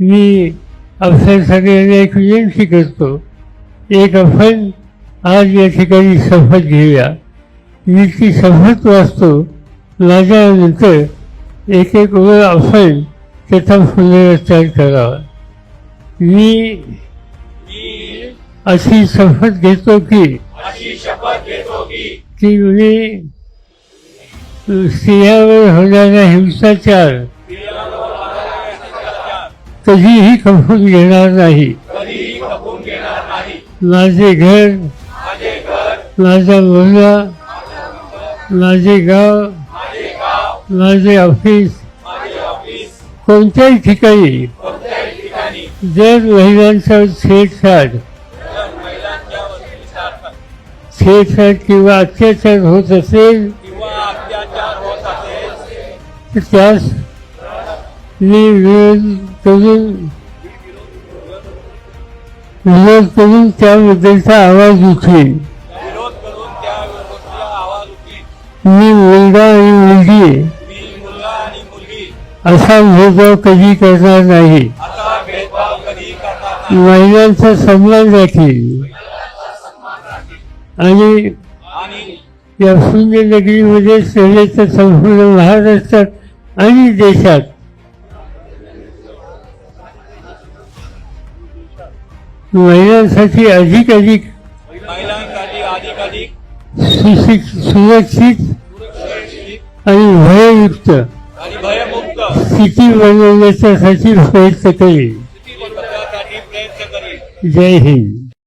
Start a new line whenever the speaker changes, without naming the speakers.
मी अफसरसाठी एक विनंती करतो एक आपण आज या ठिकाणी शपथ घेऊया. मी ती शपथ वाचतो. माझ्यानंतर एक एक वेळ आपण त्याचा पुनरुच्चार करावा. मी अशी शपथ घेतो की
अशी शपथ घेतो की
की मी स्त्रियावर होणारा हिंसाचार कधीही खपून घेणार नाही. माझे घर
माझा
मुलगा माझे गाव
माझे
ऑफिस कोणत्याही ठिकाणी जर महिलांचा छेडछाड छेडछाड किंवा अत्याचार होत असेल
किंवा अत्याचार होत असेल
तर त्यास मी विरोध करून विरोध करून त्याबद्दलचा आवाज
त्या मुद्द्याचा आवाज उठली
मी मुलगा आणि मुलगी. असा भेदभाव कधी करणार नाही. महिलांचा सन्मान राखेल आणि या शून्य नगरीमध्ये नव्हे संपूर्ण महाराष्ट्रात आणि देशात महिलांसाठी अधिक अधिक
महिलांसाठी अधिकाधिक
सुशिक सुरक्षित आणि भययुक्त
आणि भयमुक्त
स्थिती बनवण्याच्यासाठी प्रयत्न करेल
प्रयत्न करेल
जय हिंद.